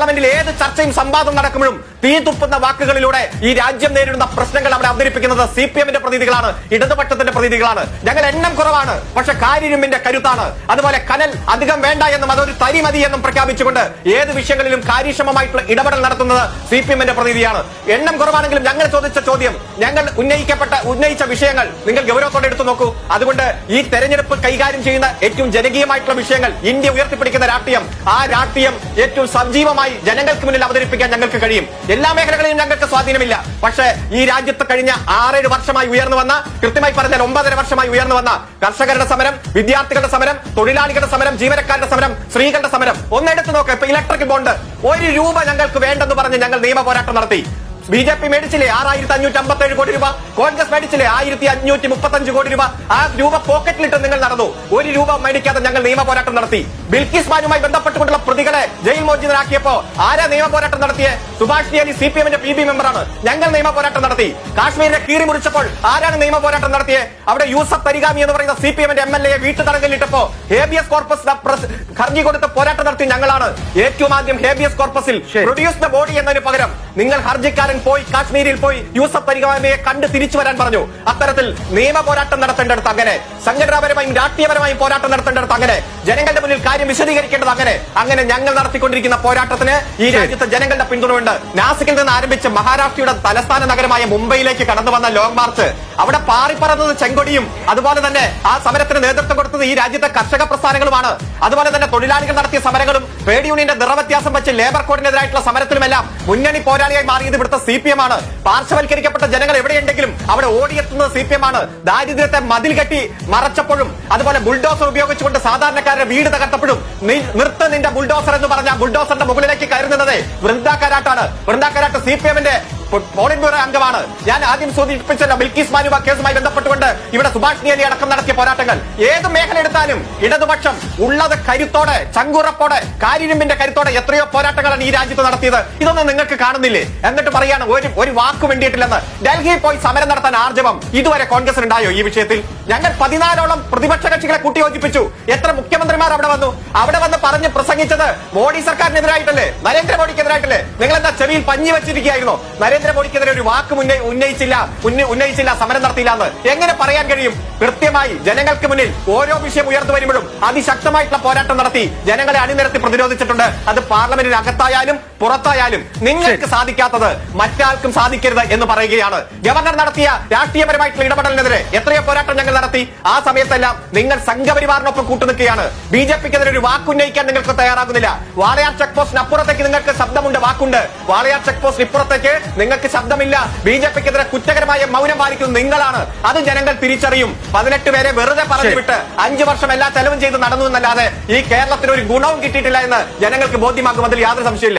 പാർലമെന്റിൽ ഏത് ചർച്ചയും സംവാദം നടക്കുമ്പോഴും തീ തുപ്പുന്ന വാക്കുകളിലൂടെ ഈ രാജ്യം നേരിടുന്ന പ്രശ്നങ്ങൾ അവിടെ അവതരിപ്പിക്കുന്നത് സി പി എമ്മിന്റെ പ്രതിനിധികളാണ് ഇടതുപക്ഷത്തിന്റെ പ്രതിനിധികളാണ് ഞങ്ങൾ എണ്ണം കുറവാണ് പക്ഷെ കാര്യരുമ്പിന്റെ കരുത്താണ്. അതുപോലെ കനൽ അധികം വേണ്ട എന്നും അതൊരു തരി മതി എന്നും പ്രഖ്യാപിച്ചുകൊണ്ട് ഏത് വിഷയങ്ങളിലും കാര്യക്ഷമമായിട്ടുള്ള ഇടപെടൽ നടത്തുന്നത് സി പി എമ്മിന്റെ പ്രതിനിധിയാണ് എണ്ണം കുറവാണെങ്കിലും ഞങ്ങൾ ചോദിച്ച ചോദ്യം ഞങ്ങൾ ഉന്നയിക്കപ്പെട്ട ഉന്നയിച്ച വിഷയങ്ങൾ നിങ്ങൾ ഗൗരവത്തോടെ എടുത്തു നോക്കൂ. അതുകൊണ്ട് ഈ തെരഞ്ഞെടുപ്പ് കൈകാര്യം ചെയ്യുന്ന ഏറ്റവും ജനകീയമായിട്ടുള്ള വിഷയങ്ങൾ ഇന്ത്യ ഉയർത്തിപ്പിടിക്കുന്ന രാഷ്ട്രീയം ആ രാഷ്ട്രീയം ഏറ്റവും സജീവമായി ജനങ്ങൾക്ക് മുന്നിൽ അവതരിപ്പിക്കാൻ ഞങ്ങൾക്ക് കഴിയും. എല്ലാ മേഖലകളിലും ഞങ്ങൾക്ക് സ്വാധീനമില്ല. പക്ഷേ ഈ രാജ്യത്ത് കഴിഞ്ഞ ആറേഴ് വർഷമായി ഉയർന്നു വന്ന കൃത്യമായി പറഞ്ഞാൽ ഒമ്പതര വർഷമായി ഉയർന്നു വന്ന കർഷകരുടെ സമരം വിദ്യാർത്ഥികളുടെ സമരം തൊഴിലാളികളുടെ സമരം ജീവനക്കാരുടെ സമരം സ്ത്രീകളുടെ സമരം. ഒന്നെടുത്ത് നോക്കാം ഇപ്പൊ ഇലക്ട്രിക് ബോണ്ട് ഒരു രൂപ ഞങ്ങൾക്ക് വേണ്ടെന്ന് പറഞ്ഞ് ഞങ്ങൾ നിയമ പോരാട്ടം നടത്തി. ബി ജെ പി മേടിച്ചില്ലേ? ആറായിരത്തി അഞ്ഞൂറ്റി അമ്പത്തി ഏഴ് കോടി രൂപ. കോൺഗ്രസ് മേടിച്ചില്ലേ? ആയിരത്തി അഞ്ഞൂറ്റി മുപ്പത്തി അഞ്ച് കോടി രൂപ. ആ രൂപ പോക്കറ്റിലിട്ട് നിങ്ങൾ നടന്നു. ഒരു രൂപ മേടിക്കാതെ ഞങ്ങൾ നിയമ പോരാട്ടം നടത്തി. ബിൽക്കിസ് മാനുമായി ബന്ധപ്പെട്ടുകൊണ്ടുള്ള പ്രതികളെ ജയിൽ മോചിതരാക്കിയപ്പോ ആരാ നിയമ പോരാട്ടം നടത്തിയേ? സുഭാഷ് അലി സി പി എമ്മിന്റെ പി ബി മെമ്പറാണ്. ഞങ്ങൾ നിയമ പോരാട്ടം നടത്തി. കാശ്മീരിനെ കീറി മുറിച്ചപ്പോൾ ആരാണ് നിയമ പോരാട്ടം നടത്തിയത് അവിടെ യൂസഫ് തരികാമി എന്ന് പറയുന്ന സി പി എമ്മിന്റെ എം എൽ എ വീട്ടു തടങ്കലിട്ടപ്പോ ഹേബിയസ് കോർപ്പസ് ഹർജി കൊടുത്ത് പോരാട്ടം നടത്തി ഞങ്ങളാണ്. ഏറ്റവും ആദ്യം ഹേബിയസ് കോർപ്പസിൽ പ്രൊഡ്യൂസ് ദ ബോഡി എന്നതിന് പകരം നിങ്ങൾ ഹർജിക്കാരൻ പോയി കാശ്മീരിൽ പോയി യൂസഫ് പരിഗാമിയെ കണ്ട് തിരിച്ചു വരാൻ പറഞ്ഞു. അത്തരത്തിൽ നിയമ പോരാട്ടം നടത്തേണ്ടടുത്ത് അങ്ങനെ സംഘടനാപരമായും രാഷ്ട്രീയപരമായും പോരാട്ടം നടത്തേണ്ടടുത്ത് അങ്ങനെ ജനങ്ങളുടെ മുന്നിൽ കാര്യം വിശദീകരിക്കേണ്ടത് അങ്ങനെ. അങ്ങനെ ഞങ്ങൾ നടത്തിക്കൊണ്ടിരിക്കുന്ന പോരാട്ടത്തിന് ഈ രാജ്യത്തെ ജനങ്ങളുടെ പിന്തുണയുണ്ട്. നാസിക്കിൽ നിന്ന് ആരംഭിച്ച് മഹാരാഷ്ട്രയുടെ തലസ്ഥാന നഗരമായ മുംബൈയിലേക്ക് കടന്നു വന്ന ലോങ് മാർച്ച് അവിടെ പാറിപ്പറന്നത് ചെങ്കൊടിയും അതുപോലെ തന്നെ ആ സമരത്തിന് നേതൃത്വം കൊടുത്തത് ഈ രാജ്യത്തെ കർഷക പ്രസ്ഥാനങ്ങളുമാണ്. അതുപോലെ തന്നെ തൊഴിലാളികൾ നടത്തിയ സമരങ്ങളും ട്രേഡ് യൂണിയന്റെ നിറവ്യത്യാസം വെച്ച് ലേബർ കോഡിനെതിരായിട്ടുള്ള സമരത്തിലുമെല്ലാം മുന്നണി പോരാളിയായി മാറിയത് ഇവിടുത്തെ സി പി എം ആണ്. പാർശ്വവൽക്കരിക്കപ്പെട്ട ജനങ്ങൾ എവിടെയുണ്ടെങ്കിലും അവിടെ ഓടിയെത്തുന്നത് സി പി എം ആണ്. ദാരിദ്ര്യത്തെ മതിൽ കെട്ടി മറച്ചപ്പോഴും അതുപോലെ ബുൾഡോസർ ഉപയോഗിച്ചുകൊണ്ട് സാധാരണക്കാരുടെ വീട് തകർത്തപ്പോഴും നിർത്ത് നിന്റെ ബുൾഡോസർ എന്ന് പറഞ്ഞ ബുൾഡോസറിന്റെ മുകളിലേക്ക് കയറുന്നത് വൃന്ദാക്കാരാട്ടാണ്. വൃന്ദാക്കാരാട്ട് സി പി എമ്മിന്റെ അംഗമാണ്. ഞാൻ ആദ്യം സൂചിപ്പിച്ചല്ലോ ബിൽക്കിസ് മാനുവ കേസുമായി ബന്ധപ്പെട്ടുകൊണ്ട് ഇവിടെ സുഭാഷ് നിയലി അടക്കം നടത്തിയ പോരാട്ടങ്ങൾ. ഏത് മേഖല എടുത്താലും ഇടതുപക്ഷം ഉള്ളത് കരുത്തോടെ ചങ്കുറപ്പോടെ കാരിരുമ്പിന്റെ കരുത്തോടെ എത്രയോ പോരാട്ടങ്ങളാണ് ഈ രാജ്യത്ത് നടത്തിയത്. ഇതൊന്നും നിങ്ങൾക്ക് കാണുന്നില്ലേ? എന്നിട്ട് പറയാണ് ഒരു ഒരു വാക്ക് വേണ്ടിയിട്ടില്ലെന്ന് ഡൽഹിയിൽ പോയി സമരം നടത്താൻ ആർജവം ഇതുവരെ കോൺഗ്രസ് ഉണ്ടായോ ഈ വിഷയത്തിൽ? ഞങ്ങൾ പതിനാലോളം പ്രതിപക്ഷ കക്ഷികളെ കൂട്ടിയോജിപ്പിച്ചു. എത്ര മുഖ്യമന്ത്രിമാർ അവിടെ വന്നു? അവിടെ വന്ന് പറഞ്ഞ് പ്രസംഗിച്ചത് മോഡി സർക്കാരിനെതിരായിട്ടല്ലേ? നരേന്ദ്രമോദിക്കെതിരായിട്ടല്ലേ? നിങ്ങൾ എന്താ ചെവിയിൽ പഞ്ഞി വെച്ചിരിക്കുകയായിരുന്നോ? നരേന്ദ്രമോദിക്കെതിരെ ഒരു വാക്ക് മുന്നേ ഉന്നയിച്ചില്ല ഉന്നയിച്ചില്ല സമരം നടത്തിയില്ല എന്ന് എങ്ങനെ പറയാൻ കഴിയും? കൃത്യമായി ജനങ്ങൾക്ക് മുന്നിൽ ഓരോ വിഷയം ഉയർന്നു വരുമ്പോഴും അതിശക്തമായിട്ടുള്ള പോരാട്ടം നടത്തി ജനങ്ങളെ അണിനിരത്തി പ്രതിരോധിച്ചിട്ടുണ്ട്. അത് പാർലമെന്റിന് അകത്തായാലും പുറത്തായാലും നിങ്ങൾക്ക് സാധിക്കാത്തത് മറ്റാർക്കും സാധിക്കരുത് എന്ന് പറയുകയാണ്. ഗവർണർ നടത്തിയ രാഷ്ട്രീയപരമായിട്ടുള്ള ഇടപെടലിനെതിരെ എത്രയോ പോരാട്ടം ഞങ്ങൾ നടത്തി. ആ സമയത്തെല്ലാം നിങ്ങൾ സംഘപരിവാറിനൊപ്പം കൂട്ടുനിൽക്കുകയാണ്. ബി ജെ പിക്കെതിരെ ഒരു വാക്കുന്നയിക്കാൻ നിങ്ങൾക്ക് തയ്യാറാകുന്നില്ല. വാളയാർ ചെക്ക് പോസ്റ്റിന് അപ്പുറത്തേക്ക് നിങ്ങൾക്ക് ശബ്ദമുണ്ട് വാക്കുണ്ട്. വാളയാർ ചെക്ക് പോസ്റ്റിന് ഇപ്പുറത്തേക്ക് നിങ്ങൾക്ക് ശബ്ദമില്ല. ബി ജെ പിക്കെതിരെ കുറ്റകരമായ മൗനം പാലിക്കുന്നത് നിങ്ങളാണ്. അത് ജനങ്ങൾ തിരിച്ചറിയും. പതിനെട്ട് പേരെ വെറുതെ പറഞ്ഞു വിട്ട് അഞ്ചു വർഷം എല്ലാ ചെലവും ചെയ്ത് നടന്നു എന്നല്ലാതെ ഈ കേരളത്തിന് ഒരു ഗുണവും കിട്ടിയിട്ടില്ല എന്ന് ജനങ്ങൾക്ക് ബോധ്യമാക്കുമെന്നതിൽ യാതൊരു സംശയമില്ല